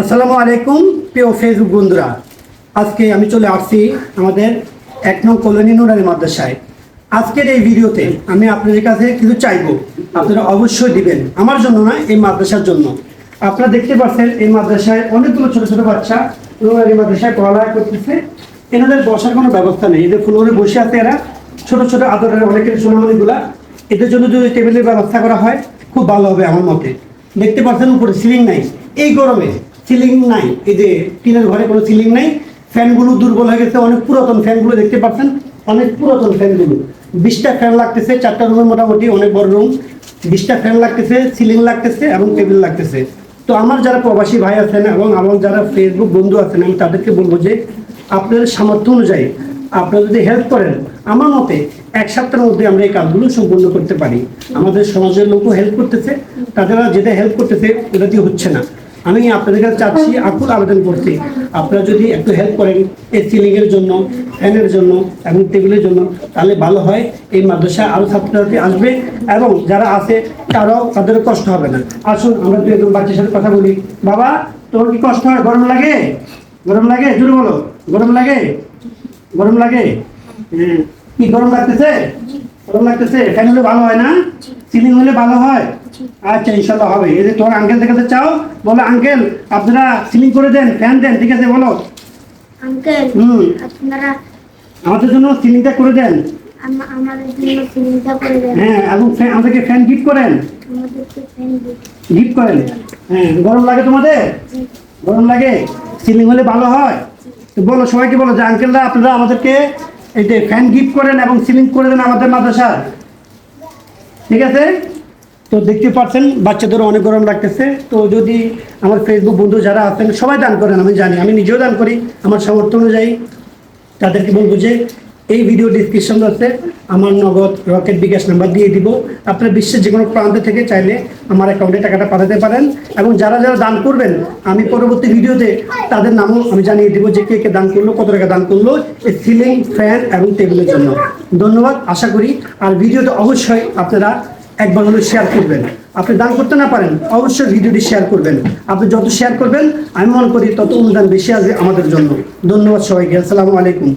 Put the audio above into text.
আসসালামু আলাইকুম, প্রিয় ফেসবুক বন্ধুরা। আজকে আমি চলে আসছি আমাদের এক নং কলোনি নুরানি মাদ্রাসায়। আজকের এই ভিডিওতে আমি আপনাদের কাছে কিছু চাইব। আপনারা অবশ্যই দিবেন। আমার জন্য না, এই মাদ্রাসার জন্য। আপনারা দেখতে পাচ্ছেন, এই মাদ্রাসায় অনেকগুলো ছোট ছোট বাচ্চা নুরানি মাদ্রাসায় পড়ালেখা করতেছে। এনাদের বসার কোনো ব্যবস্থা নেই। এদের ফুলগুলো বসে আছে এরা। ছোট ছোট আদরের অনেকের সোনামণিগুলা। এদের জন্য যদি টেবিলের ব্যবস্থা করা হয়, খুব ভালো হবে আমার মতে। দেখতে পাচ্ছেন, উপরে সিলিং নাই। এই গরমে সিলিং নাই। এই যে টিনের ঘরে কোনো সিলিং নাই। ফ্যানগুলো দুর্বল হয়ে গেছে। অনেক পুরাতন ফ্যানগুলো দেখতে পাচ্ছেন। অনেক পুরাতন ফ্যানগুলো। বিশটা ফ্যান লাগতেছে, চারটা রুমের মোটামুটি অনেক বড় রুম। বিশটা ফ্যান লাগতেছে সিলিং লাগতেছে এবং টেবিল লাগতেছে। তো আমার যারা প্রবাসী ভাই আছেন এবং আমার যারা ফেসবুক বন্ধু আছেন, আমি তাদেরকে বলব যে আপনাদের সামর্থ্য অনুযায়ী আপনারা যদি হেল্প করেন, আমার মতে এক সপ্তাহের মধ্যে আমরা এই কাজগুলো সম্পূর্ণ করতে পারি। আমাদের সমাজের লোকও হেল্প করতেছে। তাদেরা যেটা হেল্প করতেছে, ওটা দিয়ে হচ্ছে না। আমি আপনাদের কাছে চাচ্ছি আকুল আবেদন করছি আপনারা যদি একটু হেল্প করেন এই সিলিংয়ের জন্য ফ্যানের জন্য এবং টেবিলের জন্য, তাহলে ভালো হয়। এই মাদ্রাসায় আরও ছাত্রছাত্রী আসবে এবং যারা আছে, তারাও তাদের কষ্ট হবে না। আসুন, আমরা দু একজন বাচ্চার সাথে কথা বলি। বাবা, তোমার কি কষ্ট হয়? গরম লাগে? গরম লাগে? জোরে বলো। গরম লাগে? গরম লাগে? হ্যাঁ। কি গরম লাগতেছে? লাগতেছে ফ্যান হলে ভালো হয় না? সিলিং হলে ভালো হয়? আচ্ছা ইনশাল্লাহ হবে। এই যে তোমার আঙ্কেল দেখাতে চাও বলো আঙ্কেল আপনারা সিলিং করে দেন ফ্যান দেন ঠিক আছে বলো। আঙ্কেল হুম। আপনারা আমাদের জন্য সিলিংটা করে দেন। আমাদের জন্য চিন্তা করে দেন। হ্যাঁ এবং ফ্যান আমাদেরকে ফ্যান গিফট করেন। আমাদেরকে ফ্যান গিফট করেন। হ্যাঁ গরম লাগে তোমাদের? গরম লাগে? সিলিং হলে ভালো হয়? তো বলো সবাইকে বলো যে আঙ্কেলরা আপনারা আমাদেরকে এই যে ফ্যান গিফট করেন এবং সিলিং করে দেন আমাদের মাদ্রাসার। ঠিক আছে? তো দেখতে পাচ্ছেন, বাচ্চাদেরও অনেক গরম লাগতেছে। তো যদি আমার ফেসবুক বন্ধু যারা আছেন, সবাই দান করেন, আমি জানি। আমি নিজেও দান করি, আমার সামর্থ্য অনুযায়ী। তাদেরকে বলব যে এই ভিডিও ডিসক্রিপশন আছে আমার নগদ রকেট বিকাশ নাম্বার দিয়ে দিব। আপনার বিশ্বের যে কোনো প্রান্ত থেকে চাইলে আমার অ্যাকাউন্টে টাকাটা পাঠাতে পারেন এবং যারা যারা দান করবেন, আমি পরবর্তী ভিডিওতে তাদের নামও আমি জানিয়ে দিব যে কে কে দান করল, কত টাকা দান করল এই সিলিং ফ্যান এবং টেবিলের জন্য। ধন্যবাদ, আশা করি আর ভিডিওটা অবশ্যই আপনারা একবার হলে শেয়ার করবেন। আপনি দান করতে না পারেন, অবশ্যই ভিডিওটি শেয়ার করবেন। আপনি যত শেয়ার করবেন, আমি মনে করি তত অনুদান বেশি আসবে আমাদের জন্য। ধন্যবাদ সবাইকে, আসসালামু আলাইকুম।